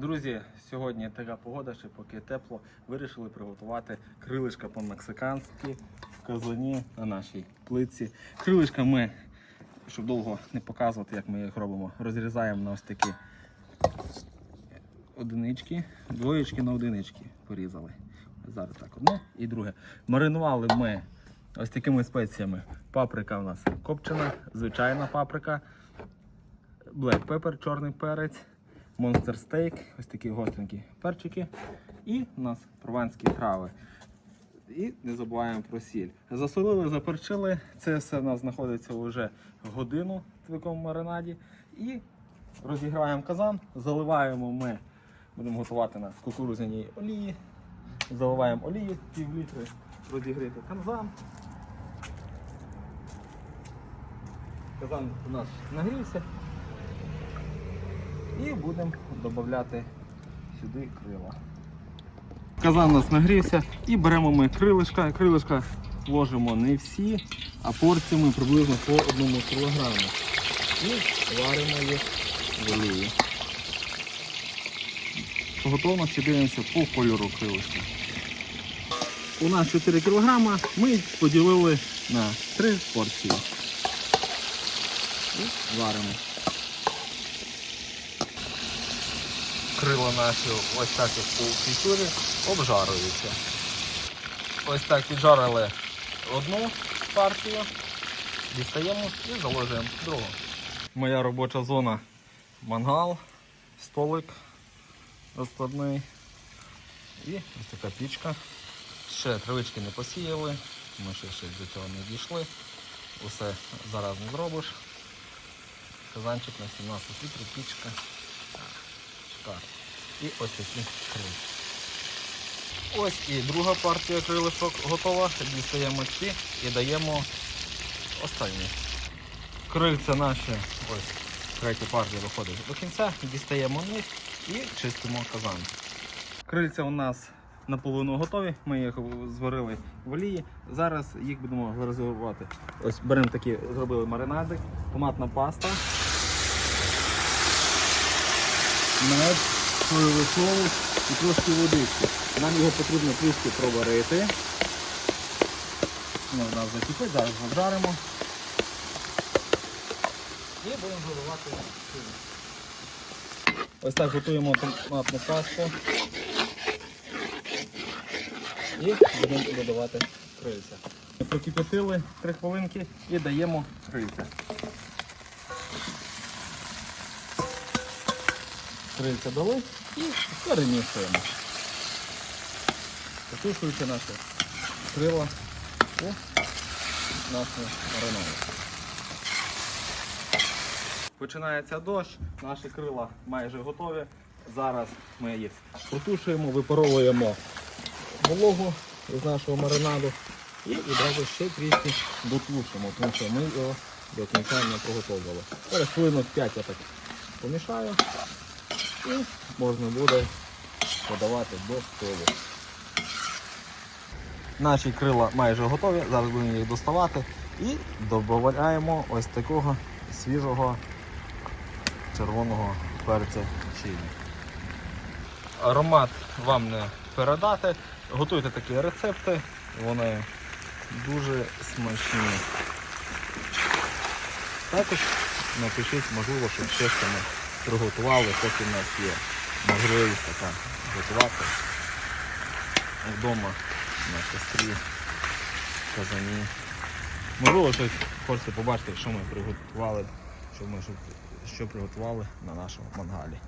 Друзі, сьогодні така погода, ще поки тепло, вирішили приготувати крилишка по-мексиканськи в казані на нашій плитці. Крилишка ми, щоб довго не показувати, як ми їх робимо, розрізаємо на ось такі одинички, двоєчки на одинички порізали. Зараз так, одне і друге. Маринували ми ось такими спеціями. Паприка у нас копчена, звичайна паприка, black pepper, чорний перець, монстер стейк, ось такі гостренькі перчики. І у нас прованські трави. І не забуваємо про сіль. Засолили, заперчили. Це все в нас знаходиться вже годину в такому маринаді. І розіграємо казан, заливаємо ми, будемо готувати на кукурудзяній олії. Заливаємо олію, пів літри розігріти казан. Казан у нас нагрівся. І будемо додати сюди крила. Казан у нас нагрівся і беремо ми крилишка. Крилишка ложимо не всі, а порціями приблизно по одному кілограму. І варимо їх в олії. Готовності дивимося по кольору крилишка. У нас 4 кг ми поділили на 3 порції. І варимо. Крила наші ось так як по фритюрі обжарюються. Ось так піджарили одну партію, дістаємо і заложуємо другу. Моя робоча зона мангал, столик розкладний і ось така пічка. Ще травички не посіяли, ми ще, ще до цього не дійшли. Усе зараз не зробиш. Казанчик на 17 літрів, пічка. Так. І ось крилишки. Ось і друга партія крилишок готова. Дістаємо ці і даємо останні. Крильця наші, ось третя партія виходить до кінця, дістаємо них і чистимо казан. Крильця у нас наполовину готові, ми їх зварили в олії. Зараз їх будемо розігрувати. Ось беремо такі, зробили маринадик, томатна паста, мед, соєвий соус і трошки водички. Нам його потрібно трішки проварити. У закипить, зараз зажаримо. І будемо заливати сюди. Ось так готуємо томатну пасту. І будемо додавати крильця. Прокипятили 3 хвилинки і даємо крильця. Крильця дали і перемішуємо. Потушуючи наші крила у нашу маринаду. Починається дощ, наші крила майже готові. Зараз ми їх протушуємо, випаровуємо вологу з нашого маринаду і відразу ще трішки дотушимо, тому що ми його до кінця не приготовували. Зараз хвилинок 5 я так помішаю і можна буде подавати до столу. Наші крила майже готові, зараз будемо їх доставати і додаємо ось такого свіжого червоного перця чилі. Аромат вам не передати. Готуйте такі рецепти, вони дуже смачні. Також напишіть, можливо, що ми приготували, поки в нас є можливість така готувати вдома на кострі, казані. Можливо, щось хочете побачити, що ми приготували, що ми що, приготували на нашому мангалі.